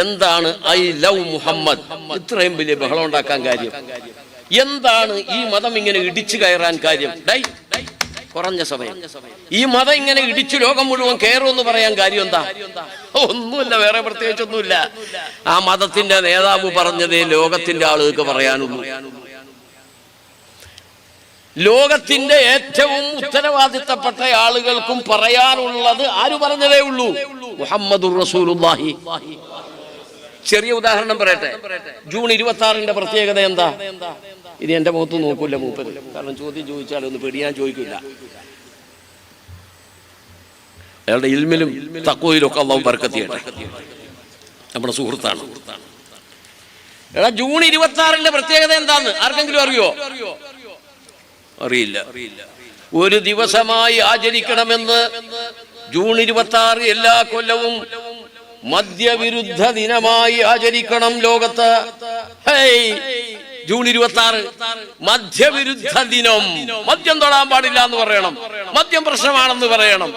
എന്താണ് I love Muhammad? ഇത്രയും വലിയ ബഹളം ഉണ്ടാക്കാൻ കാര്യം. എന്താണ് ഈ മതം ഇങ്ങനെ ഇടിച്ചു കയറാൻ കാര്യം? ഡൈ കുറഞ്ഞ സമയം. ഈ മതം ഇങ്ങനെ ഇടിച്ചു ലോകം മുഴുവൻ കയറുമെന്ന് പറയാൻ കാര്യം എന്താ? ഒന്നുമില്ല വേറെ പ്രത്യേകിച്ചൊന്നുമില്ല. ആ മതത്തിന്റെ നേതാവ് പറഞ്ഞതേ ലോകത്തിന്റെ ആളുകൾക്ക് പറയാനുള്ളൂ. ലോകത്തിന്റെ ഏറ്റവും ഉത്തരവാദിത്തപ്പെട്ട ആളുകൾക്കും പറയാനുള്ളത് ആര് പറഞ്ഞതേ ഉള്ളൂ? മുഹമ്മദുർ റസൂലുള്ളാഹി. ചെറിയ ഉദാഹരണം പറയട്ടെ. ജൂൺ ഇരുപത്തി ആറിന്റെ പ്രത്യേകത എന്താ? ഇത് എന്റെ മുഖത്ത് നോക്കൂല മൂപ്പര്. കാരണം ചോദ്യം ചോദിച്ചാൽ ഒന്ന് പേടിയാൻ ചോദിക്കില്ല അയാളുടെ ഇൽമിലും തക്കോയിലും ഒക്കെ അള്ളാഹു ബർക്കത്തിയട്ടെ നമ്മുടെ സുഹൃത്താണ്. എടാ ജൂൺ ഇരുപത്തി ആറിന്റെ പ്രത്യേകത എന്താന്ന് ആർക്കെങ്കിലും അറിയോ? അറിയില്ല. ഒരു ദിവസമായി ആചരിക്കണമെന്ന് ജൂൺ ഇരുപത്തി ആറ് എല്ലാ കൊല്ലവും മദ്യവിരുദ്ധ ദിനമായി ആചരിക്കണം ലോകത്ത്. ഹേയ് ജൂൺ ഇരുപത്തി ആറ് മദ്യവിരുദ്ധ ദിനം മദ്യം തൊടാൻ പാടില്ല എന്ന് പറയണം. മദ്യം പ്രശ്നമാണെന്ന് പറയണം.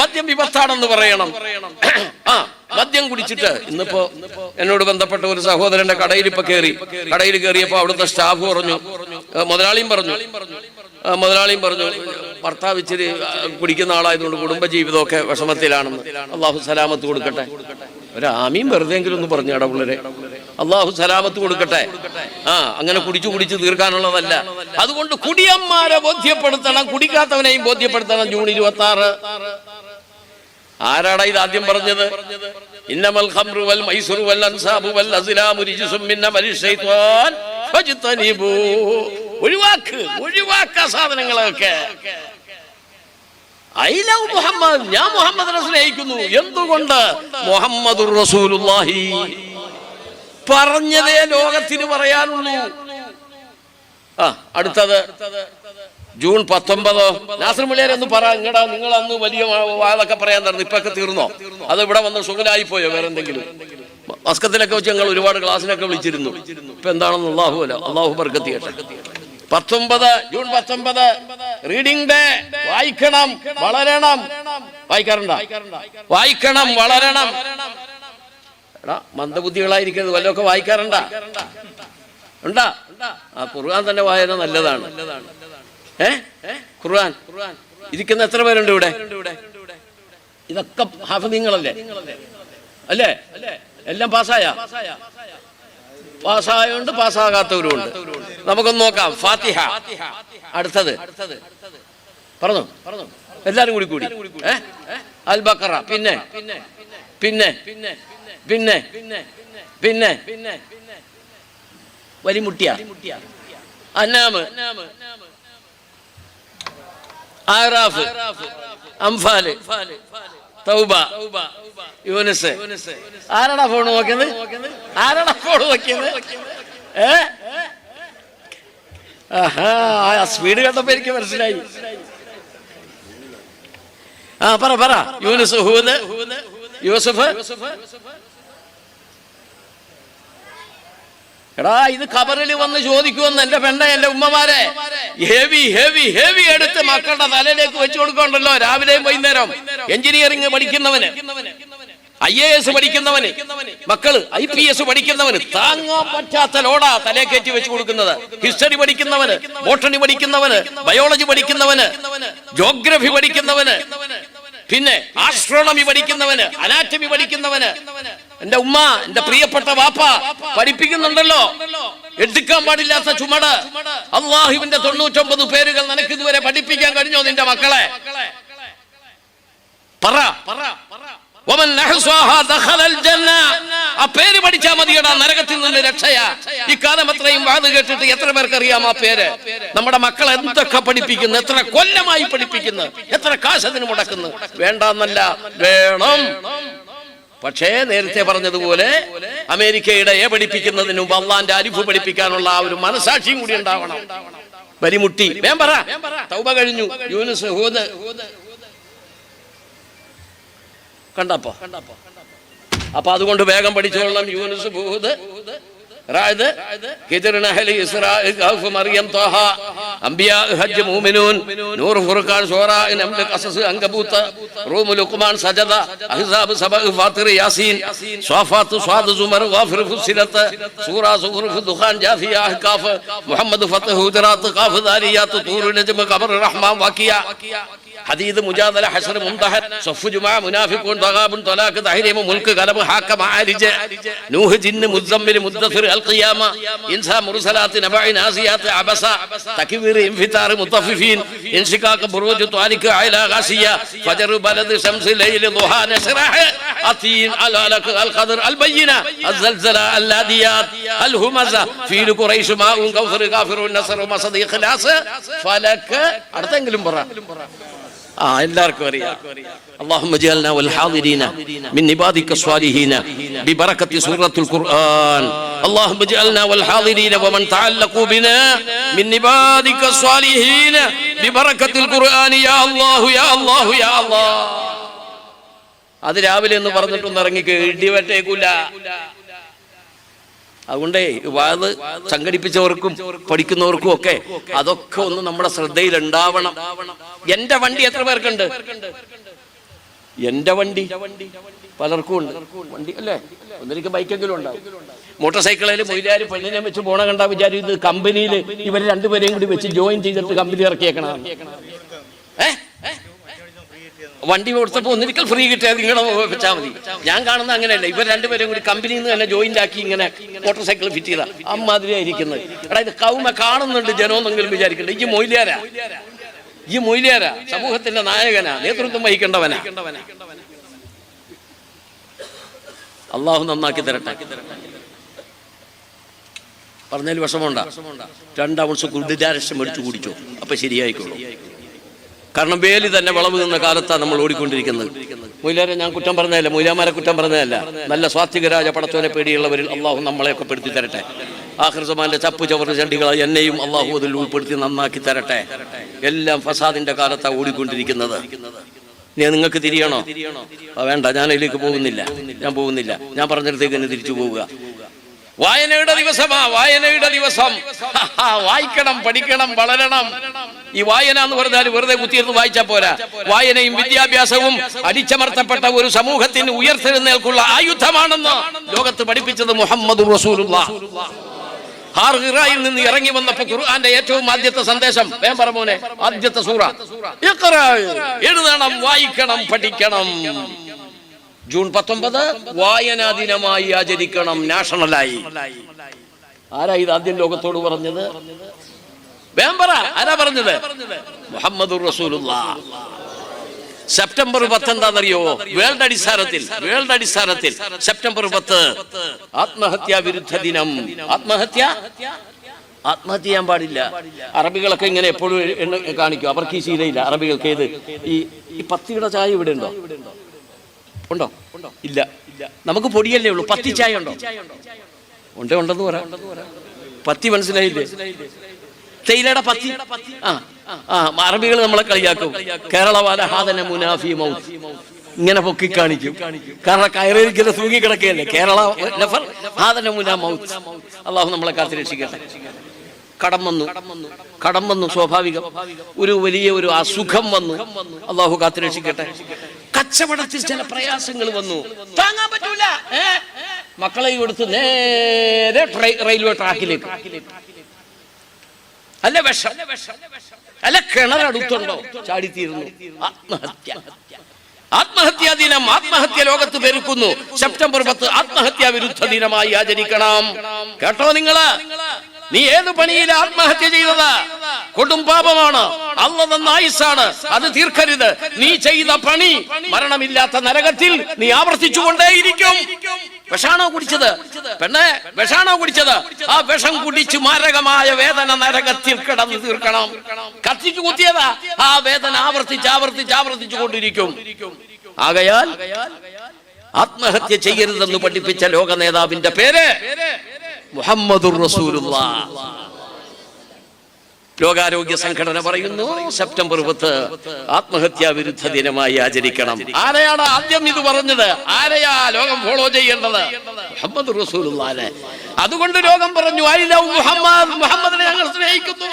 മദ്യം വിപത്താണെന്ന് പറയണം. ആ മദ്യം കുടിച്ചിട്ട് ഇന്നിപ്പോ എന്നോട് ബന്ധപ്പെട്ട ഒരു സഹോദരന്റെ കടയിൽ ഇപ്പൊ കയറി കടയിൽ കയറിയപ്പോ അവിടുത്തെ സ്റ്റാഫ് പറഞ്ഞു മുതലാളിയും പറഞ്ഞു മുതലാളിയും പറഞ്ഞു ഭർത്താവ് ഇച്ചിരി കുടിക്കുന്ന ആളായതുകൊണ്ട് കുടുംബജീവിതമൊക്കെ വിഷമത്തിലാണെന്ന്. അള്ളാഹു സലാമത്ത് കൊടുക്കട്ടെ. ഒരു വെറുതെ എങ്കിലും ഒന്ന് പറഞ്ഞു ഇടപുള്ളരെ അള്ളാഹു സലാമത്ത് കൊടുക്കട്ടെ. ആ അങ്ങനെ കുടിച്ചു കുടിച്ച് തീർക്കാനുള്ളതല്ല. അതുകൊണ്ട് കുടിയന്മാരെ ബോധ്യപ്പെടുത്തണം കുടിക്കാത്തവനെയും ബോധ്യപ്പെടുത്തണം. ജൂൺ ഇരുപത്തി ആറ് ആരാടാ ഇത് ആദ്യം പറഞ്ഞത്? ഇന്നമൽ ഖംറു വൽ വൽ അൻസാബു വൽ ഒഴിവാക്ക് ഒഴിവാക്ക സാധനങ്ങളൊക്കെ. ഐ ലവ് മുഹമ്മദ് ഞാൻ മുഹമ്മദിനെ സ്നേഹിക്കുന്നു. എന്തുകൊണ്ട്? മുഹമ്മദ് പറഞ്ഞതേ ലോകത്തിന് പറയാനുള്ളൂ. ആ അടുത്തത്. ജൂൺ പത്തൊമ്പതോ നാസർ മുള്ളിയാരെന്ന് പറ ഇങ്ങടാ നിങ്ങൾ അന്ന് വലിയ വാതൊക്കെ പറയാൻ തരുന്നു ഇപ്പൊക്കെ തീർന്നോ? അത് ഇവിടെ വന്ന് സുഖനായി പോയോ വേറെ എന്തെങ്കിലും മസ്കത്തിലൊക്കെ വെച്ച് ഞങ്ങൾ ഒരുപാട് ക്ലാസ്സിലൊക്കെ വിളിച്ചിരുന്നു. ഇപ്പൊ എന്താണെന്ന് അള്ളാഹു അല്ല അള്ളാഹു ബർക്കത്തി പത്തൊമ്പത് ജൂൺ പത്തൊമ്പത്. റീഡിംഗ് ഡേ വായിക്കണം വളരണം. വായിക്കാറുണ്ടോ? വായിക്കണം വളരണം. എടാ മന്ദബുദ്ധികളായിരിക്കുന്നത് വല്ലതൊക്കെ വായിക്കാറുണ്ട? ഉണ്ടാ? ആ ഖുർആൻ തന്നെ വായന നല്ലതാണ്. ഏ? ഖുർആൻ. ഇരിക്കുന്ന എത്ര പേരുണ്ട് ഇവിടെ? ഇതൊക്കെ ഹാഫിങ്ങളല്ലേ അല്ലേ? എല്ലാം പാസ്സായ? പാസ്സായുണ്ട് പാസ്സാകാത്തവരുണ്ട് നമുക്കൊന്ന് നോക്കാം. ഫാത്തിഹ. അടുത്തത്. പറഞ്ഞു? എല്ലാരും കൂടി കൂടി. അൽ ബക്കറ പിന്നെ? പിന്നെ? പിന്നെ? പിന്നെ? വലിമുട്ടിയ? അന്നാമ്. ആറാഫ്. അംഫാൽ. തൗബ. യൂനസ്. ആരാടാ ഫോൺ നോക്കുന്നത് ആരാടാ ഫോൺ നോക്കിയത്? ഏ? ആ സ്പീഡ് കണ്ടപ്പോ എനിക്ക് മനസ്സിലായി. ആ പറ പറ. യൂനസ് ഹൂദ്. യൂസഫ്. എടാ ഇത് കബറിൽ വന്ന് ചോദിക്കുമെന്ന് എന്റെ പെണ്ണ എന്റെ ഉമ്മമാരെ. ഹെവി ഹെവി ഹെവി എടുത്ത് മക്കളുടെ തലയിലേക്ക് വെച്ചു കൊടുക്കണ്ടല്ലോ രാവിലെയും വൈകുന്നേരം എഞ്ചിനീയറിംഗ് പഠിക്കുന്നവന് ഐ എ എസ് പഠിക്കുന്നവന് മക്കൾ ഐ പി എസ് പഠിക്കുന്നവന് താങ്ങാൻ പറ്റാത്ത ലോഡാ തലേ കയറ്റി വെച്ച് കൊടുക്കുന്നത്. ഹിസ്റ്ററി പഠിക്കുന്നവന് ബോട്ടണി പഠിക്കുന്നവന് ബയോളജി പഠിക്കുന്നവന് ജോഗ്രഫി പഠിക്കുന്നവന് പിന്നെ ആസ്ട്രോണമി പഠിക്കുന്നവന് അനാറ്റമി പഠിക്കുന്നവന് എന്റെ ഉമ്മ എന്റെ പ്രിയപ്പെട്ട വാപ്പ പഠിപ്പിക്കുന്നുണ്ടല്ലോ. എടുക്കാൻ പാടില്ലാത്ത ചുമട്. അള്ളാഹുവിന്റെ തൊണ്ണൂറ്റൊമ്പത് പേരുകൾ നിനക്ക് ഇതുവരെ പഠിപ്പിക്കാൻ കഴിഞ്ഞോ നിന്റെ മക്കളെ? പറ. പേര് പഠിച്ചാ മതിയടാ നരകത്തിൽ നിന്ന് രക്ഷയാ. ഇക്കാലം അത്രയും വാത് കേട്ടിട്ട് എത്ര പേർക്ക് അറിയാം ആ പേര്? നമ്മുടെ മക്കൾ എന്തൊക്കെ പഠിപ്പിക്കുന്നു? എത്ര കൊല്ലമായി പഠിപ്പിക്കുന്നു? എത്ര കാശ് അതിന് മുടക്കുന്നു? വേണ്ടെന്നല്ല വേണം. പക്ഷേ നേരത്തെ പറഞ്ഞതുപോലെ അമേരിക്കയുടെ എ പഠിപ്പിക്കുന്നതിന് മുമ്പ് അള്ളാന്റെ അരിഫ് പഠിപ്പിക്കാനുള്ള ആ ഒരു മനസാക്ഷിയും കൂടി ഉണ്ടാവണം. വരിമുട്ടി വേം പറ. തൗബ കഴിഞ്ഞു. യൂനുസ് ഹൂദ്. കണ്ടപ്പോ? അപ്പൊ അതുകൊണ്ട് വേഗം പഠിച്ചോളാം യൂനുസ് ഹൂദ്. റായത് ഹിജർ നഹൽ ഇസ്രാ കഹ്ഫ് മറിയം ത്വഹ അംബിയാ ഹജ്ജ് മൂമിനൂൻ നൂർ ഫുർഖാൻ ഷൂറാ നംൽ ഖസസ് അങ്കബൂത്ത് റൂം ലുഖ്മാൻ സജദ അഹ്സാബ് സബ ഫാത്തിർ യാസീൻ സ്വാഫാത്ത് സ്വാദ് സുമർ ഗാഫിർ ഫുസിലത്ത് സൂറ സുഖ്റുഫ് ദുഖാൻ ജാഫിയ അഹ്കാഫ് മുഹമ്മദ് ഫത്ത് ഹുജറാത്ത് ഖാഫ് ദാരിയാത്ത് തൂർ നജ്മ ഖബർ റഹ്മാൻ വാക്കിയ ഹദീദ് മുജാദല ഹഷർ മുംതഹൻ സഫു ജുമാ മുനാഫിഖൂൻ തഗാബുൻ തലാഖ് തഹരീം മുൽക്ക് കലം ഹാക്ക മആരിജ് നൂഹ് ജിന്ന് മുസമ്മിൽ മുദ്ദസിർ അൽ ഖിയാമ ഇൻസാ മുർസലാത്ത് നബഇ നാസിയാത്ത് അബസ തക്വീർ ഇൻഫിതാർ മുത്തഫിഫീൻ ഇൻഷിഖാഖ് ബുറൂജ് ത്വാരിഖ് അല ഗാസിയ ഫജർ ബലദ് ശംസ് ലൈൽ ദുഹാ നസ്റഹ് അത്തീൻ അൽ അലഖ് അൽ ഖദർ അൽ ബയ്യിന الزلزلة الاديات الهمزة فيل قريش ماء كوثر غافر النصر مصد ഇഖ്ലാസ് ഫലക് അടുത്തെങ്കിലും പറ ആ എല്ലാവർക്കും അറിയാം اللهم اجعلنا والحاضرين من عبادك الصالحين ببركة سورة القرآن اللهم اجعلنا والحاضرين ومن تعلقوا بنا من عبادك الصالحين ببركة القرآن يا الله يا الله يا الله അത് രാവിലെ എന്ന് പറഞ്ഞിട്ടൊന്നും ഇറങ്ങി ഇടിവറ്റേക്കൂല അതുകൊണ്ടേ വാത് സംഘടിപ്പിച്ചവർക്കും പഠിക്കുന്നവർക്കും ഒക്കെ അതൊക്കെ ഒന്ന് നമ്മുടെ ശ്രദ്ധയിൽ ഉണ്ടാവണം എന്റെ വണ്ടി എത്ര പേർക്കുണ്ട്? എന്റെ വണ്ടി? പലർക്കും ഉണ്ട്. വണ്ടി അല്ലേ? ഒന്നിരിക്ക് ബൈക്കെങ്കിലും ഉണ്ടാവും. മോട്ടോർ സൈക്കിളിൽ മൊയിലാര് പെണ്ണിനെ വെച്ച് പോണ കണ്ടാ ഇത് കമ്പനിയിൽ ഇവർ രണ്ടുപേരെയും കൂടി വെച്ച് ജോയിൻ ചെയ്തിട്ട് കമ്പനി ഇറക്കിയേക്കണം ഏ? വണ്ടി കൊടുത്തപ്പോ ഒന്നിരിക്കൽ ഫ്രീ കിട്ടിയാൽ നിങ്ങളെ വെച്ചാൽ മതി. ഞാൻ കാണുന്ന അങ്ങനെയല്ല. ഇവർ രണ്ടുപേരും കൂടി കമ്പനിയിൽ നിന്ന് തന്നെ ജോയിന്റ് ആക്കി ഇങ്ങനെ മോട്ടോർ സൈക്കിൾ ഫിറ്റ് ചെയ്താ. അമ്മാതിരിയായിരിക്കുന്നത് എടാ ഇത് കൗമ കാണുന്നുണ്ട് ജനമെന്നെങ്കിലും വിചാരിക്കണ്ട? ഈ മൊയിലിയാരാ? ഈ മൊയിലിയാരാ? സമൂഹത്തിന്റെ നായകനാ. നേതൃത്വം വഹിക്കേണ്ടവനാ. അള്ളാഹു നന്നാക്കി തരട്ടെ. പറഞ്ഞതിൽ വിഷമമുണ്ടാ. രണ്ടാം വർഷം ഗുഡിരാരക്ഷം മേടിച്ചു കുടിച്ചോ. അപ്പൊ ശരിയായിക്കോളൂ. കാരണം വേലി തന്നെ വളവ് നിന്ന കാലത്താണ് നമ്മൾ ഓടിക്കൊണ്ടിരിക്കുന്നത്. മൂലാരെ ഞാൻ കുറ്റം പറഞ്ഞതല്ല. മൂലാമാരെ കുറ്റം പറഞ്ഞതല്ല. നല്ല സ്വാത്വികരാജ പടത്തോനെ പേടിയുള്ളവരിൽ അള്ളാഹു നമ്മളെയൊക്കെ പെടുത്തി തരട്ടെ. ആഹൃസമാന്റെ ചപ്പു ചവർ ചണ്ടികളെ എന്നെയും അള്ളാഹു അതിൽ ഉൾപ്പെടുത്തി നന്നാക്കി തരട്ടെ. എല്ലാം ഫസാദിന്റെ കാലത്താണ് ഓടിക്കൊണ്ടിരിക്കുന്നത്. ഇനി നിങ്ങൾക്ക് തിരിയണോ? വേണ്ട. ഞാൻ അതിലേക്ക് പോകുന്നില്ല. ഞാൻ പോകുന്നില്ല. ഞാൻ പറഞ്ഞിടത്തേക്ക് തന്നെ തിരിച്ചു പോവുക. വായനയുടെ ദിവസമാ വായനയുടെ ദിവസം. വായിക്കണം പഠിക്കണം വളരണം. ഈ വായന എന്ന് പറഞ്ഞാൽ വെറുതെ കുത്തിയിരുന്ന് വായിച്ചാ പോരാ. വായനയും വിദ്യാഭ്യാസവും അടിച്ചമർത്തപ്പെട്ട ഒരു സമൂഹത്തിന് ഉയർത്തെഴുന്നേൽക്കുള്ള ആയുധമാണെന്ന് ലോകത്ത് പഠിപ്പിച്ചത് മുഹമ്മദ് റസൂലുള്ള. ഹാർഹിറായിൽ നിന്ന് ഇറങ്ങി വന്നപ്പോ ഖുർആന്റെ ഏറ്റവും ആദ്യത്തെ സന്ദേശം. വേം പറമോനെ ആദ്യത്തെ സൂറ. എഴുതണം വായിക്കണം പഠിക്കണം. ജൂൺ പത്തൊമ്പത് വായനാ ദിനമായി ആചരിക്കണം നാഷണലായി. ആരാ ഇത് ആദ്യം ലോകത്തോട് പറഞ്ഞത്? വേം പറ ആരാ പറഞ്ഞത്? മുഹമ്മദ് സെപ്റ്റംബർ പത്ത് എന്താണെന്നറിയോ വേൾഡ് അടിസ്ഥാനത്തിൽ വേൾഡ് അടിസ്ഥാനത്തിൽ സെപ്റ്റംബർ പത്ത് ആത്മഹത്യാ വിരുദ്ധ ദിനം. ആത്മഹത്യ? ആത്മഹത്യ ചെയ്യാൻ പാടില്ല. അറബികളൊക്കെ ഇങ്ങനെ എപ്പോഴും കാണിക്കും. അവർക്ക് ഈ ശീലയില്ല. അറബികൾക്ക് ഏത്? ഈ ഈ പത്തിയുടെ ചായ ഇവിടെ ഉണ്ടോ? ഉണ്ടോ? ഇല്ല. നമുക്ക് പൊടിയല്ലേ ഉള്ളൂ. പത്തി ചായ ഉണ്ടോ? ഉണ്ട്? ഉണ്ടെന്ന് പറ. പത്തി മനസ്സിലായില്ലേ? തേയിലയുടെ പത്തി. ആ ആ അറബികൾ നമ്മളെ കളിയാക്കും. കേരളവാല ഹാദന മുനാഫി മൗത്ത്. ഇങ്ങനെ പൊക്കി കാണിക്കും. കാരണം കയറിയിരിക്കുന്ന തൂങ്ങി കിടക്കുകയല്ലേ? കേരള നഫർ ഹാദന മുനാ മൗത്ത്. അള്ളാഹു നമ്മളെ കാത്തു രക്ഷിക്കട്ടെ. കടം വന്നു. കടം വന്നു സ്വാഭാവികം. ഒരു വലിയ ഒരു അസുഖം വന്നു. അള്ളാഹു കാത്തു രക്ഷിക്കട്ടെ. കച്ചവടത്തിൽ ചില പ്രയാസങ്ങൾ വന്നു. താങ്ങാൻ പറ്റൂല. മക്കളെ കൊടുത്ത് നേരെ റെയിൽവേ ട്രാക്കിലേക്ക്. അല്ല വിഷം. അല്ല കിണറടുത്തുണ്ടോ ചാടിത്തീരുന്നു. ആത്മഹത്യ. ആത്മഹത്യാ ദിനം ആത്മഹത്യ ലോകത്ത് പെരുക്കുന്നു. സെപ്റ്റംബർ പത്ത് ആത്മഹത്യാ വിരുദ്ധ ദിനമായി ആചരിക്കണം. കേട്ടോ നിങ്ങൾ? നീ ഏത് പണിയിൽ ആത്മഹത്യ ചെയ്തത്? കൊടും പാപമാണ്. അല്ല അത് തീർക്കരുത്. നീ ചെയ്ത പണി മരണമില്ലാത്ത നരകത്തിൽ നീ ആവർത്തിച്ചുകൊണ്ടേയിരിക്കും. വിഷാണോ കുടിച്ചത്? പെണ്ണെ വിഷാണോ കുടിച്ചത്? ആ വിഷം കുടിച്ച് മാരകമായ വേദന നരകത്തിൽ കിടന്ന് തീർക്കണം. കത്തിക്ക് കുത്തിയതാ. ആ വേദന ആവർത്തിച്ച് ആവർത്തിച്ച് ആവർത്തിച്ചു കൊണ്ടിരിക്കും. ആകയാൽ ആത്മഹത്യ ചെയ്യരുതെന്ന് പഠിപ്പിച്ച ലോക നേതാവിന്റെ പേര് മുഹമ്മദുർ റസൂലുള്ള. ലോകാരോഗ്യ സംഘടന പറയുന്നു സെപ്റ്റംബർ പത്ത് ആത്മഹത്യാ വിരുദ്ധ ദിനമായി ആചരിക്കണം. ആരെയാണ് ആദ്യം ഇത് പറഞ്ഞത്? ആരെയാ ലോകം ഫോളോ ചെയ്യേണ്ടത്? മുഹമ്മദ് റസൂലുള്ളാനെ അതുകൊണ്ട് ലോകം പറഞ്ഞു ഐ ലവ് മുഹമ്മദ്. മുഹമ്മദിനെ ഞങ്ങൾ സ്നേഹിക്കുന്നു.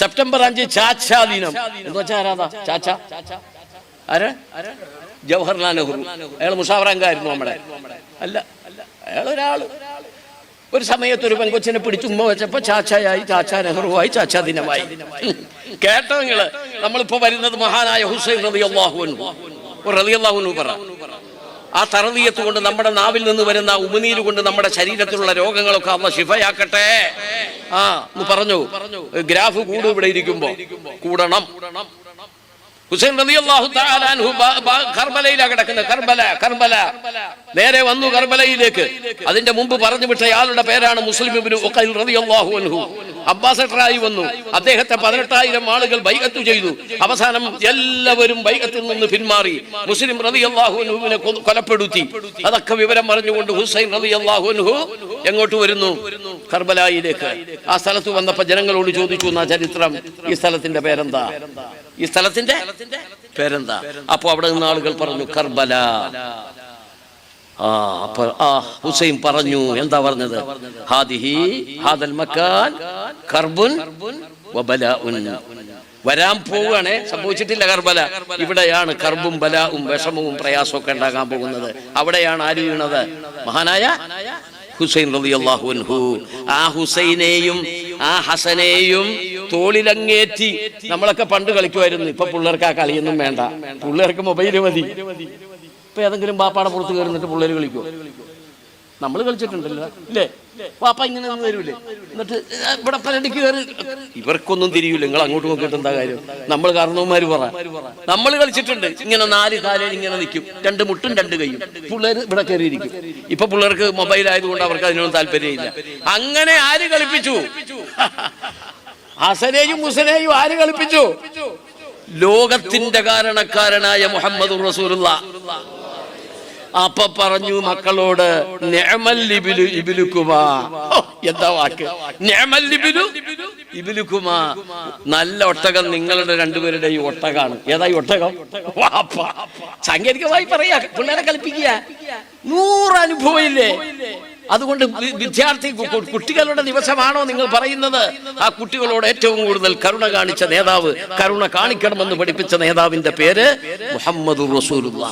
സെപ്റ്റംബർ അഞ്ച് ചാച്ചാ ദിനം. എന്ന് വെച്ചാൽ ആരാതാ ചാച്ച? ആര്? ജവഹർലാൽ നെഹ്റു. അയാൾ മുഷാവറങ്കായിരുന്നു നമ്മുടെ അല്ല അയാൾ ഒരാൾ. ഒരു സമയത്ത് ഒരു പെങ്കൊച്ചിനെ പിടിച്ച് ഉമ്മ വെച്ചപ്പോ ചാച്ചയായി ചാച്ച നെഹ്റുവായി ചാച്ച ദിനമായി. കേട്ടോ നിങ്ങൾ? നമ്മളിപ്പോ വരുന്നത് മഹാനായ ഹുസൈൻ അള്ളാഹുനു പറ. ആ തറവീയത്ത് കൊണ്ട് നമ്മുടെ നാവിൽ നിന്ന് വരുന്ന ഉമിനീര് കൊണ്ട് നമ്മുടെ ശരീരത്തിലുള്ള രോഗങ്ങളൊക്കെ അമ്മ ശിഫയാക്കട്ടെ. ആ എന്ന് പറഞ്ഞു? ഗ്രാഫ് കൂടും ഇവിടെ ഇരിക്കുമ്പോ. കൂടണം. ഹുസൈൻ ബ- ബ- കർബലയിലാ കിടക്കുന്നത്. കർബല കർബല. നേരെ വന്നു കർബലയിലേക്ക്. അതിന്റെ മുമ്പ് പറഞ്ഞു വിട്ട ആളുടെ പേരാണ് മുസ്ലിം റളിയല്ലാഹു അൻഹു. അംബാസഡറായി വന്നു. അദ്ദേഹത്തെ പതിനെട്ടായിരം ആളുകൾ ബൈകത്തു ചെയ്തു. അവസാനം എല്ലാവരും ബൈകത്തിൽ നിന്ന് പിന്മാറി. മുസ്ലിം റളിയല്ലാഹു അൻഹുവിനെ കൊ- കൊലപ്പെടുത്തി. അതൊക്കെ വിവരം പറഞ്ഞുകൊണ്ട് ഹുസൈൻ റളിയല്ലാഹു അൻഹു എങ്ങോട്ട് വരുന്നു? കർബലായിലേക്ക്. ആ സ്ഥലത്ത് വന്നപ്പോ ജനങ്ങളോട് ചോദിച്ചു എന്നാ ചരിത്രം? ഈ സ്ഥലത്തിന്റെ പേരെന്താ? ഈ സ്ഥലത്തിന്റെ പേരെന്താ? അപ്പൊ അവിടെ നിന്ന് ആളുകൾ പറഞ്ഞു കർബല. ആ അപ്പൊ ആ ഹുസൈൻ പറഞ്ഞു എന്താ പറഞ്ഞത്? ഹാദിഹി ഹാദൽ മക്കാൻ കർബുൻ വരാൻ പോവുകയാണ് സംഭവിച്ചിട്ടില്ല കർബല. ഇവിടെയാണ് കർബും ബലാവും വിഷമവും പ്രയാസവും ഒക്കെ ഉണ്ടാകാൻ പോകുന്നത്. അവിടെയാണ് ആര് വീണത്? മഹാനായ ഹുസൈൻ ആ ഹുസൈനെയും ആ ഹസനെയും തോളിലങ്ങേറ്റി നമ്മളൊക്കെ പണ്ട് കളിക്കുമായിരുന്നു. ഇപ്പൊ പിള്ളേർക്ക് ആ കളിയൊന്നും വേണ്ട. പിള്ളേർക്ക് മൊബൈൽ മതി. ഇപ്പൊ ഏതെങ്കിലും ബാപ്പാടെ പുറത്ത് കയറുന്നിട്ട് പിള്ളേർ കളിക്കും നമ്മൾ കളിച്ചിട്ടുണ്ടല്ലോ. അല്ലേ പാപ്പ ഇങ്ങനെ ഒന്നും എന്നിട്ട് ഇവിടെ പലടിക്ക് കയറി. ഇവർക്കൊന്നും തിരിയൂല. നിങ്ങൾ അങ്ങോട്ട് നോക്കിയിട്ട് എന്താ കാര്യം? നമ്മൾ കാരണവന്മാര് പറ. നമ്മൾ കളിച്ചിട്ടുണ്ട്. ഇങ്ങനെ നാല് കാലയിൽ ഇങ്ങനെ നിൽക്കും. രണ്ട് മുട്ടും രണ്ട് കൈയും. പിള്ളേർ ഇവിടെ കയറിയിരിക്കും. ഇപ്പൊ പിള്ളേർക്ക് മൊബൈൽ ആയതുകൊണ്ട് അവർക്ക് അതിനൊന്നും താല്പര്യമില്ല. അങ്ങനെ ആര് കളിപ്പിച്ചു? ഹസനെയും മുസനെയും ആര് കളിപ്പിച്ചു? ലോകത്തിന്റെ കാരണക്കാരനായ മുഹമ്മദ് അപ്പൊ പറഞ്ഞു മക്കളോട് എന്താ വാക്ക്? നല്ല ഒട്ടകം നിങ്ങളുടെ രണ്ടുപേരുടെയും ഒട്ടകാണ്. ഏതായി ഈ ഒട്ടകം? സാങ്കേതികമായി പറയാ പിള്ളേരെ കളിപ്പിക്കുക. നൂറ് അനുഭവം ഇല്ലേ അതുകൊണ്ട് വിദ്യാർത്ഥി കുട്ടികളുടെ ദിവസമാണോ നിങ്ങൾ പറയുന്നത്? ആ കുട്ടികളോട് ഏറ്റവും കൂടുതൽ കരുണ കാണിച്ച നേതാവ് കരുണ കാണിക്കണമെന്ന് പഠിപ്പിച്ച നേതാവിന്റെ പേര് മുഹമ്മദ് റസൂലുള്ള.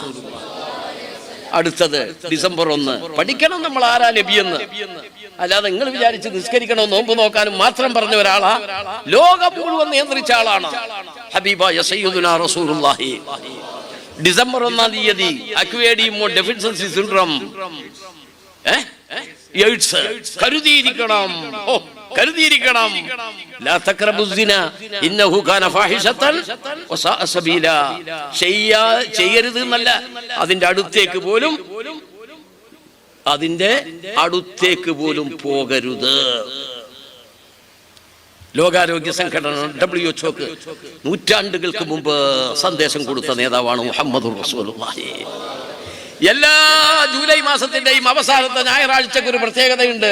അടുത്തത് ഡിസംബർ ഒന്ന്. പഠിക്കണം നമ്മൾ ആരാ ലഭ്യെന്ന് അല്ലാതെ നിങ്ങൾ വിചാരിച്ച് നിസ്കരിക്കണോ നോമ്പ് നോക്കാനും മാത്രം പറഞ്ഞ ഒരാളാ. ലോകം മുഴുവൻ നിയന്ത്രിച്ച ആളാണ് സയ്യിദുനാ റസൂലുള്ളാഹി. ഡിസംബർ ഒന്നാം തീയതി അക്വേഡിയും ഡെഫിഷ്യൻസി സിൻഡ്രോം. എയ്ഡ്സ് കരുതിയിരിക്കണം. ചെയ്യരുത് എന്നല്ല. അതിന്റെ അടുത്തേക്ക് പോലും അതിന്റെ അടുത്തേക്ക് പോലും പോകരുത്. ലോകാരോഗ്യ സംഘടന ഡബ്ല്യു എച്ച്ഒക്ക് നൂറ്റാണ്ടുകൾക്ക് മുമ്പ് സന്ദേശം കൊടുത്ത നേതാവാണ് മുഹമ്മദ് റസൂലുള്ളാഹി. എല്ലാ ജൂലൈ മാസത്തിന്റെയും അവസാനത്തെ ഞായറാഴ്ചക്ക് ഒരു പ്രത്യേകതയുണ്ട്.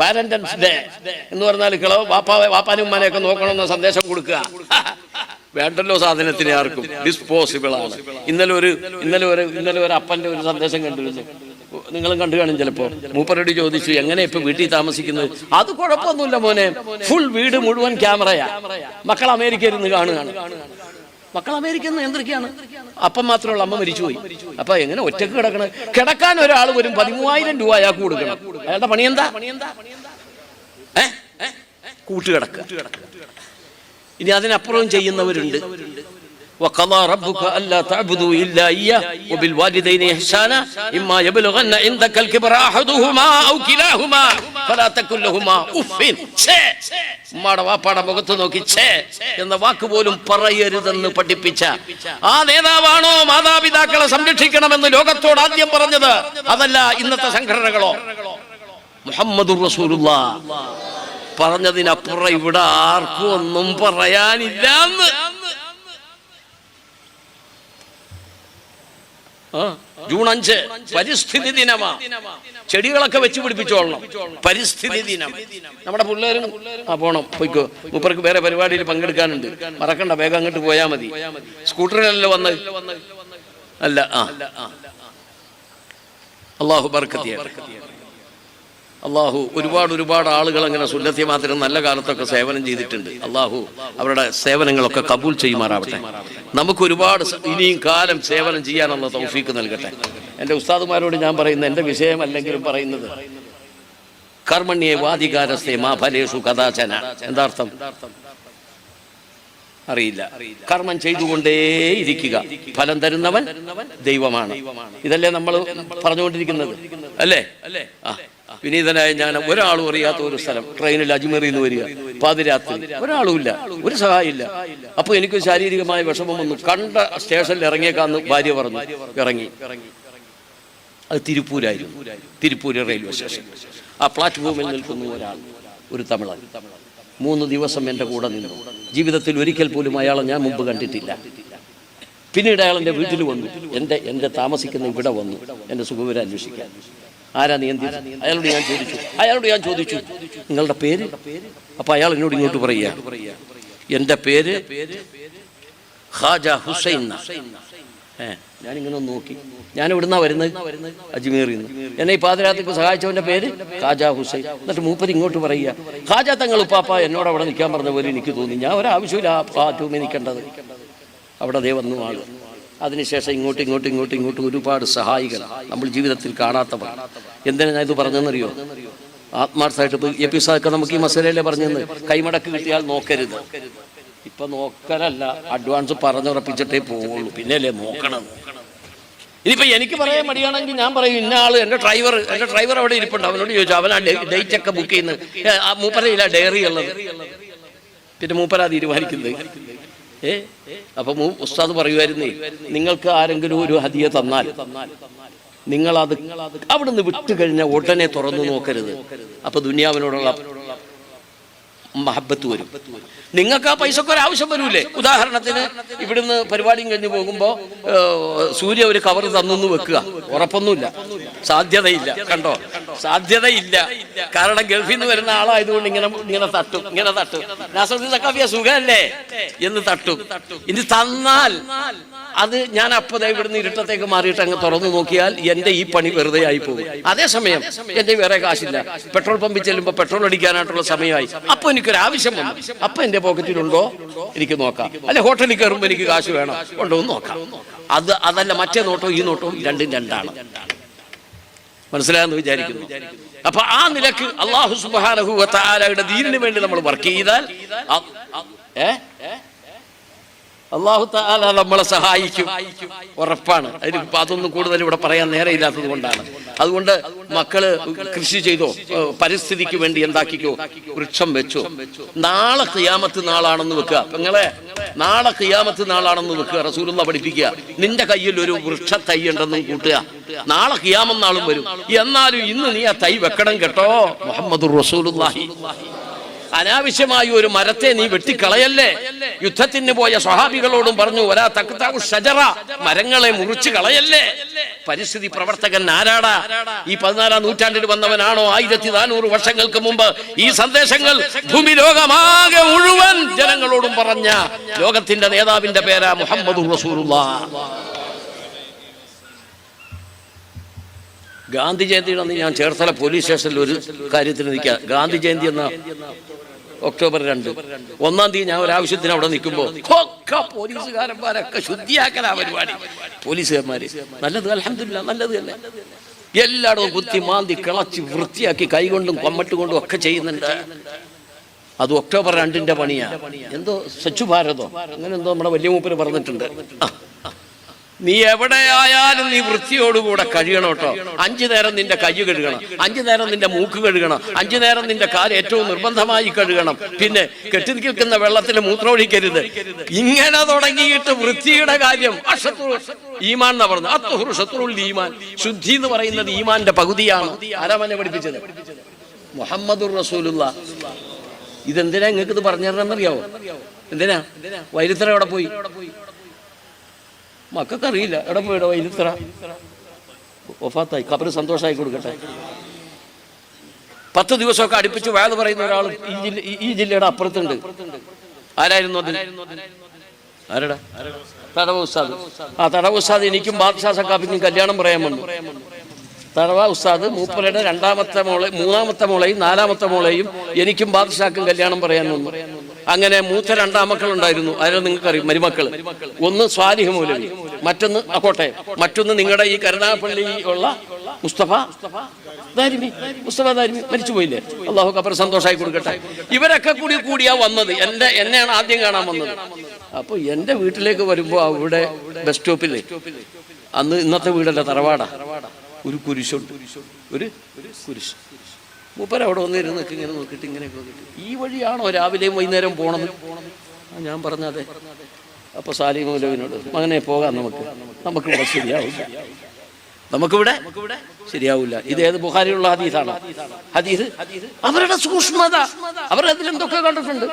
പാരന്റൻസ് ഡേ എന്ന് പറഞ്ഞാൽ കിളോ വാപ്പ വാപ്പാനും ഉമ്മാനെയൊക്കെ നോക്കണമെന്ന സന്ദേശം കൊടുക്കുക. വേണ്ടല്ലോ സാധനത്തിന് ആർക്കും. ഡിസ്പോസിബിൾ ആണ്. ഇന്നലെ ഒരു ഇന്നലെ ഒരു ഇന്നലെ ഒരു അപ്പന്റെ ഒരു സന്ദേശം കണ്ടിരുന്നു. നിങ്ങളും കണ്ടു കാണും ചിലപ്പോ. മൂപ്പരോട് ചോദിച്ചു എങ്ങനെ ഇപ്പൊ വീട്ടിൽ താമസിക്കുന്നത് അത് കുഴപ്പമൊന്നുമില്ല മോനെ. ഫുൾ വീട് മുഴുവൻ ക്യാമറയാ. മക്കൾ അമേരിക്കയിൽ നിന്ന് കാണുകയാണ്. മക്കൾ അമേരിക്ക നിന്ന് എന്തൊക്കെയാണ് അപ്പം മാത്രമുള്ള അമ്മ മരിച്ചുപോയി. അപ്പൊ എങ്ങനെ ഒറ്റയ്ക്ക് കിടക്കണ? കിടക്കാൻ ഒരാൾ വരും പതിമൂവായിരം രൂപ അയാൾക്ക് കൊടുക്കണം. അയാളുടെ പണി എന്താ? കൂട്ടുകിടക്കുക. ഇനി അതിനപ്പുറവും ചെയ്യുന്നവരുണ്ട്. وقضى ربك ألا تعبدوا إلا إياه وبالوالدين إحسانا إما يبلغن عندك الكبر أحدهما أو كلاهما فلا تكن لهما أف ഛേ. ഉമ്മാടെ വാപ്പാടെ മുഖത്ത് നോക്കി ഛേ എന്ന വാക്ക് പോലും പറയരുതെന്ന് പഠിപ്പിച്ച ആ നേതാവാണോ മാതാപിതാക്കളെ സംരക്ഷിക്കണമെന്ന് ലോകത്തോട് ആദ്യം പറഞ്ഞത് അതല്ല ഇന്നത്തെ സംഘടനകളോ മുഹമ്മദ് റസൂലുള്ള പറഞ്ഞതിനപ്പുറം ഇവിടെ ആർക്കും ഒന്നും പറയാനില്ല ജൂൺ അഞ്ച് പരിസ്ഥിതി ദിനമാ. ചെടികളൊക്കെ വെച്ച് പിടിപ്പിച്ചോളണം. പരിസ്ഥിതി ദിനം. നമ്മുടെ പിള്ളേരും ആ പോണം പോയിക്കോ. മൂപ്പർക്ക് വേറെ പരിപാടിയിൽ പങ്കെടുക്കാനുണ്ട്. മറക്കണ്ട വേഗം അങ്ങോട്ട് പോയാൽ മതി. സ്കൂട്ടറിലല്ലോ വന്ന് അല്ല ആ. അള്ളാഹു ബർക്കത്തിയ. അള്ളാഹു ഒരുപാട് ഒരുപാട് ആളുകൾ അങ്ങനെ സുന്നത്തി മാത്രം നല്ല കാലത്തൊക്കെ സേവനം ചെയ്തിട്ടുണ്ട്. അള്ളാഹു അവരുടെ സേവനങ്ങളൊക്കെ കബൂൽ ചെയ്യുമാറാവട്ടെ. നമുക്ക് ഒരുപാട് ഇനിയും കാലം സേവനം ചെയ്യാനുള്ള തൗഫീക്ക് നൽകട്ടെ. എന്റെ ഉസ്താദുമാരോട് ഞാൻ പറയുന്നത് എന്റെ വിഷയം അല്ലെങ്കിലും പറയുന്നത് കർമ്മണ്യെ വാദികാരസ്ഥേ മാ ഫലേഷു കഥാചന എന്താർത്ഥം അറിയില്ല. കർമ്മം ചെയ്തുകൊണ്ടേ ഇരിക്കുക. ഫലം തരുന്നവൻ ദൈവമാണ്. ഇതല്ലേ നമ്മൾ പറഞ്ഞുകൊണ്ടിരിക്കുന്നത്? അല്ലേ അല്ലേ? ആ. വിനീതനായ ഞാൻ ഒരാളും അറിയാത്ത ഒരു സ്ഥലം. ട്രെയിനിൽ അജ്മീറിൽ നിന്ന് വരിക പാതിരാത്രി ഒരാളും ഇല്ല ഒരു സഹായമില്ല. അപ്പൊ എനിക്ക് ശാരീരികമായ വിഷമം വന്നു. കണ്ട സ്റ്റേഷനിൽ ഇറങ്ങിയേക്കാന്ന് ഭാര്യ പറഞ്ഞു. ഇറങ്ങി. അത് തിരുപ്പൂരായിരുന്നു. Tiruppur railway station. ആ പ്ലാറ്റ്ഫോമിൽ നിൽക്കുന്ന ഒരാൾ ഒരു തമിഴൻ മൂന്ന് ദിവസം എന്റെ കൂടെ നിന്നു. ജീവിതത്തിൽ ഒരിക്കൽ പോലും അയാളെ ഞാൻ മുമ്പ് കണ്ടിട്ടില്ല. പിന്നീട് അയാൾ എന്റെ വീട്ടിൽ വന്നു. എന്റെ എന്റെ താമസിക്കുന്ന ഇവിടെ വന്നു. എന്റെ സുഖവിവരം അന്വേഷിക്കാൻ. ആരാ നീ എന്ത് അയാളോട് ഞാൻ ചോദിച്ചു അയാളോട് ഞാൻ ചോദിച്ചു നിങ്ങളുടെ പേര് അപ്പൊ അയാൾ എന്നോട് ഇങ്ങോട്ട് പറയുക എന്റെ പേര് ഖാജ ഹുസൈൻ ഞാനിങ്ങനെ നോക്കി ഞാൻ ഇവിടുന്നാ വരുന്നത് അജ്മീറിൽ നിന്ന് എന്നെ ഈ പാതിരാത്രിക്ക് സഹായിച്ചവന്റെ പേര് ഖാജ ഹുസൈൻ എന്നിട്ട് മൂപ്പര് ഇങ്ങോട്ട് പറയുക ഖാജ തങ്ങൾ ഉപ്പാപ്പ എന്നോട് അവിടെ നിൽക്കാൻ പറഞ്ഞ പോലെ എനിക്ക് തോന്നി ഞാൻ ഒരാവശ്യമില്ല ആ പ്ലാറ്റ്ഫോമിൽ നിൽക്കേണ്ടത് അവിടെ ദേ വന്നു ആൾ അതിനുശേഷം ഇങ്ങോട്ട് ഇങ്ങോട്ട് ഇങ്ങോട്ട് ഇങ്ങോട്ട് ഒരുപാട് സഹായികൾ നമ്മൾ ജീവിതത്തിൽ കാണാത്തവർ. എന്തിനാ ഞാൻ ഇത് പറഞ്ഞെന്നറിയോ ആത്മാർത്ഥമായിട്ട് ഇപ്പൊ എ പി നമുക്ക് ഈ മസലയിലെ പറഞ്ഞെന്ന് കൈമടക്ക് കിട്ടിയാൽ നോക്കരുത്. ഇപ്പൊ നോക്കലല്ല അഡ്വാൻസ് പറഞ്ഞുറപ്പിച്ചിട്ടേ പോവുള്ളൂ. പിന്നെയല്ലേ നോക്കണം. ഇനിയിപ്പോ എനിക്ക് പറയാൻ മടിയാണെങ്കിൽ ഞാൻ പറയും ഇന്ന ആൾ എന്റെ ഡ്രൈവർ എന്റെ ഡ്രൈവർ അവിടെ ഇരിപ്പുണ്ട്. അവനോട് ചോദിച്ചു അവനാ ഡേറ്റ് ഒക്കെ ബുക്ക് ചെയ്യുന്നത്? മൂപ്പരയില്ല ഡയറി ഉള്ളത്. പിന്നെ മൂപ്പരാ തീരുമാനിക്കുന്നത്? അപ്പൊ ഉസ്താദ് പറയുമായിരുന്നേ നിങ്ങൾക്ക് ആരെങ്കിലും ഒരു ഹദിയ തന്നാൽ നിങ്ങൾ അത് അവിടുന്ന് വിട്ടു കഴിഞ്ഞാൽ ഉടനെ തുറന്നു നോക്കരുത്. അപ്പൊ ദുനിയാവിനോടുള്ള മഹബത്ത് വരും. നിങ്ങൾക്ക് ആ പൈസക്ക് ഒരു ആവശ്യം വരൂലേ? ഉദാഹരണത്തിന് ഇവിടുന്ന് പരിപാടിയും കഴിഞ്ഞ് പോകുമ്പോൾ സൂര്യ ഒരു കവർ തന്നു വെക്കുക. ഉറപ്പൊന്നുമില്ല. സാധ്യതയില്ല. കണ്ടോ? സാധ്യതയില്ല. കാരണം ഗൾഫിൽ നിന്ന് വരുന്ന ആളായതുകൊണ്ട് ഇങ്ങനെ ഇങ്ങനെ തട്ടും ഇങ്ങനെ തട്ടും. നാസറുദ്ദീൻ സുഖമല്ലേ എന്ന് തട്ടും. ഇനി തന്നാൽ അത് ഞാൻ അപ്പൊ ദേ ഇവിടുന്ന് ഇരുട്ടത്തേക്ക് മാറിയിട്ട് അങ്ങ് തുറന്നു നോക്കിയാൽ എന്റെ ഈ പണി വെറുതെ ആയി പോകും. അതേസമയം എന്റെ വേറെ കാശില്ല. പെട്രോൾ പമ്പിൽ ചെല്ലുമ്പോൾ പെട്രോൾ അടിക്കാനായിട്ടുള്ള സമയമായി. അപ്പൊ എനിക്കൊരു ആവശ്യം വന്നു. അപ്പൊ എന്റെ പോക്കറ്റിലുണ്ടോ? എനിക്ക് നോക്കാം. അല്ലെ ഹോട്ടലിൽ കയറുമ്പോൾ എനിക്ക് കാശ് വേണം. ഉണ്ടോ എന്ന് നോക്കാം. അത് അതല്ല മറ്റേ നോട്ടവും ഈ നോട്ടവും രണ്ടും രണ്ടാണ്. മനസ്സിലായെന്ന് വിചാരിക്കുന്നു. അപ്പൊ ആ നിലയ്ക്ക് അള്ളാഹു സുബാനഹു താലയുടെ ദീനിന് വേണ്ടി നമ്മൾ വർക്ക് ചെയ്താൽ ഏ? അള്ളാഹു താല നമ്മളെ സഹായിക്കും. ഉറപ്പാണ്. അതിന് അതൊന്നും കൂടുതൽ ഇവിടെ പറയാൻ നേരെയില്ലാത്തത് കൊണ്ടാണ്. അതുകൊണ്ട് മക്കൾ കൃഷി ചെയ്തോ പരിസ്ഥിതിക്ക് വേണ്ടി എന്താക്കിക്കോ വൃക്ഷം വെച്ചോ. നാളെ കിയാമത്ത് നാളാണെന്ന് വെക്കുക. നിങ്ങളെ നാളെ കിയാമത്ത് നാളാണെന്ന് വെക്കുക. റസൂലുള്ള പഠിപ്പിക്കുക. നിന്റെ കയ്യിൽ ഒരു വൃക്ഷ തൈ ഉണ്ടെന്നും കൂട്ടുക. നാളെ കിയാമം നാളും വരും. എന്നാലും ഇന്ന് നീ ആ തൈ വെക്കണം കേട്ടോ. മുഹമ്മദ് റസൂലുള്ളാഹി. അനാവശ്യമായ ഒരു മരത്തെ നീ വെട്ടിക്കളയല്ലേ? യുദ്ധത്തിന് പോയ സ്വഹാബികളോടും പറഞ്ഞു ഒരാ തക്താവ് ഷജറ മരങ്ങളെ മുറിച്ചു കളയല്ലേ? പരിസ്ഥിതി പ്രവർത്തകൻ ആരാടാ? ഈ പതിനാലാം നൂറ്റാണ്ടിൽ വന്നവനാണോ? ആയിരത്തി നാനൂറ് വർഷങ്ങൾക്ക് മുമ്പ് ഈ സന്ദേശങ്ങൾ ഭൂമി ലോകമാകെ മുഴുവൻ ജനങ്ങളോടും പറഞ്ഞ ലോകത്തിന്റെ നേതാവിന്റെ പേരാ മുഹമ്മദ് ഗാന്ധി ജയന്തി ഞാൻ ചേർത്തല പോലീസ് സ്റ്റേഷനിൽ ഒരു കാര്യത്തിന് നിൽക്കുക ഗാന്ധി ജയന്തി എന്ന ഒക്ടോബർ രണ്ട്. ഒന്നാം തീയതി ഞാൻ ഒരു ആവശ്യത്തിന് അവിടെ നിൽക്കുമ്പോൾ ഒക്കെ പോലീസുകാരന്മാരൊക്കെ ശുദ്ധിയാക്കലാ പരിപാടി. പോലീസുകാരന്മാര് നല്ലത് അലഹമില്ല നല്ലത് തന്നെ. എല്ലായിടവും കുത്തി മാന്തി കിളച്ച് വൃത്തിയാക്കി കൈകൊണ്ടും കൊമ്മട്ട് കൊണ്ടും ഒക്കെ ചെയ്യുന്നുണ്ട്. അത് ഒക്ടോബർ രണ്ടിന്റെ പണിയാ. എന്തോ സ്വച്ഛ് ഭാരതോ? അങ്ങനെ എന്തോ നമ്മുടെ വലിയ മൂപ്പര് പറഞ്ഞിട്ടുണ്ട്. ആ. നീ എവിടെയായാലും നീ വൃത്തിയോടുകൂടെ കഴിയണം കേട്ടോ. അഞ്ചു നേരം നിന്റെ കൈ കഴുകണം. അഞ്ചു നേരം നിന്റെ മൂക്ക് കഴുകണം. അഞ്ചു നേരം നിന്റെ കാൽ ഏറ്റവും നിർബന്ധമായി കഴുകണം. പിന്നെ കെട്ടി നിൽക്കുന്ന വെള്ളത്തിൽ മൂത്രമൊഴിക്കരുത്. ഇങ്ങനെ തുടങ്ങിയിട്ട് വൃത്തിയുടെ കാര്യം ഈമാൻ എന്നാ പറഞ്ഞത്. അത്തുഹുറു ശത്രുൽ ഈമാൻ. ശുദ്ധി എന്ന് പറയുന്നത് ഈമാന്റെ പകുതിയാണ്. ആരാമനെ പഠിപ്പിച്ചത്? മുഹമ്മദുർ റസൂലുള്ള. ഇതെന്തിനാ നിങ്ങൾക്ക് ഇത് പറഞ്ഞു തരണമെന്നറിയാവോ എന്തിനാ വൈരുത്തര പോയി? മക്കൾക്ക് അറിയില്ല എവിടെ പോയിടോ ഇനിത്ര ഒഫാത്തായി കബറ് സന്തോഷമായി കൊടുക്കട്ടെ. പത്ത് ദിവസമൊക്കെ അടുപ്പിച്ച് വേദ പറയുന്ന ഒരാൾ ഈ ജില്ല ഈ- ജില്ലയുടെ അപ്പുറത്തുണ്ട്. ആരായിരുന്നു അത്? ആരടാ? തടവ ഉസ്താദ്. ആ തടവ ഉസ്താദ് എനിക്കും ബാദ്ഷാ സക്കാഫിക്കും കല്യാണം പറയാൻ വന്നു. തടവ ഉസ്താദ് മൂപ്പരുടെ രണ്ടാമത്തെ മോളെ മൂന്നാമത്തെ മോളെയും നാലാമത്തെ മോളെയും എനിക്കും ബാദ്ഷാക്കും കല്യാണം പറയാൻ വന്നു. അങ്ങനെ മൂത്ത രണ്ടാം മക്കളുണ്ടായിരുന്നു അതിൽ നിങ്ങൾക്കറിയും മരുമക്കൾ ഒന്ന് സ്വാലിഹ് മൗലവി മറ്റൊന്ന് അക്കോട്ടെ മറ്റൊന്ന് നിങ്ങളുടെ ഈ കരുണാപ്പള്ളി ഉള്ള മുസ്തഫ ദാരിമി മുസ്തഫ ദാരിമി മരിച്ചു പോയില്ലേ? അള്ളാഹു അപ്പുറം സന്തോഷമായി കൊടുക്കട്ടെ. ഇവരൊക്കെ കൂടി കൂടിയാ വന്നത്. എന്റെ എന്നെയാണ് ആദ്യം കാണാൻ വന്നത്. അപ്പോൾ എന്റെ വീട്ടിലേക്ക് വരുമ്പോൾ അവിടെ ബസ് സ്റ്റോപ്പിൽ അന്ന് ഇന്നത്തെ വീടല്ല തറവാട. ഒരു കുരിശുണ്ട്. ഒരു കുരിശ്. മൂപ്പര അവിടെ വന്നിരുന്ന് ഇങ്ങനെ നോക്കിയിട്ട് ഇങ്ങനെയൊക്കെ നോക്കിയിട്ട്. ഈ വഴിയാണോ രാവിലെയും വൈകുന്നേരം പോണത്? ഞാൻ പറഞ്ഞതെ അപ്പോൾ സാലി മൗലവിനോട് മകനെ പോകാം നമുക്ക്. നമുക്കിവിടെ ശരിയാവില്ല. നമുക്കിവിടെ ശരിയാവില്ല. ഇത് ഏത് ബുഹാരിയുള്ള ഹദീസാണ്? ഹദീസ്? അവരുടെ സൂക്ഷ്മത. അവർ അതിലെന്തൊക്കെ കണ്ടിട്ടുണ്ട്?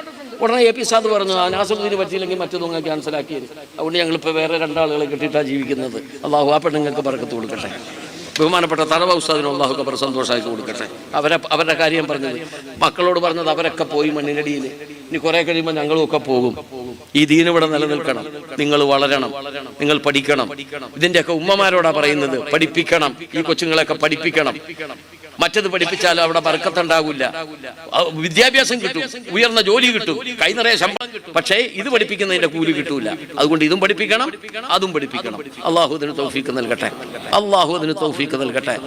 ഉടനെ എ പി സാദ് പറഞ്ഞു ആ നാസുദ്ദീന് പറ്റിയില്ലെങ്കിൽ മറ്റൊന്നും ക്യാൻസലാക്കിയത് അതുകൊണ്ട് ഞങ്ങളിപ്പോൾ വേറെ രണ്ടാളുകളെ കിട്ടിയിട്ടാണ് ജീവിക്കുന്നത്. അള്ളാഹു ആ പെണ്ണുങ്ങൾക്ക് പറക്കത്ത് കൊടുക്കട്ടെ. ബഹുമാനപ്പെട്ട തലവ ഉസ്താദിന് അള്ളാഹു കബർ സന്തോഷമാക്കി കൊടുക്കട്ടെ. അവരെ അവരുടെ കാര്യം പറഞ്ഞത്. മക്കളോട് പറഞ്ഞത് അവരൊക്കെ പോയി മണ്ണിനടിയിൽ ഇനി കുറെ കഴിയുമ്പോൾ ഞങ്ങളും ഒക്കെ പോകും. ഈ ദീൻ ഇവിടെ നിലനിൽക്കണം. നിങ്ങൾ വളരണം. നിങ്ങൾ പഠിക്കണം. ഇതിന്റെയൊക്കെ ഉമ്മമാരോടാ പറയുന്നത്. പഠിപ്പിക്കണം. ഈ കൊച്ചുങ്ങളെയൊക്കെ പഠിപ്പിക്കണം. മറ്റത് പഠിപ്പിച്ചാൽ അവിടെ ബർക്കത്തുണ്ടാകില്ല. വിദ്യാഭ്യാസം കിട്ടും. ഉയർന്ന ജോലി കിട്ടും. കൈ നിറയെ ശമ്പളം കിട്ടും. പക്ഷേ ഇത് പഠിപ്പിക്കുന്നതിന്റെ കൂലി കിട്ടൂല. അതുകൊണ്ട് ഇതും പഠിപ്പിക്കണം അതും പഠിപ്പിക്കണം. അള്ളാഹു അതിന് തൗഫീക്ക് നൽകട്ടെ. അള്ളാഹു അതിന് തൗഫീക്ക് നൽകട്ടെ.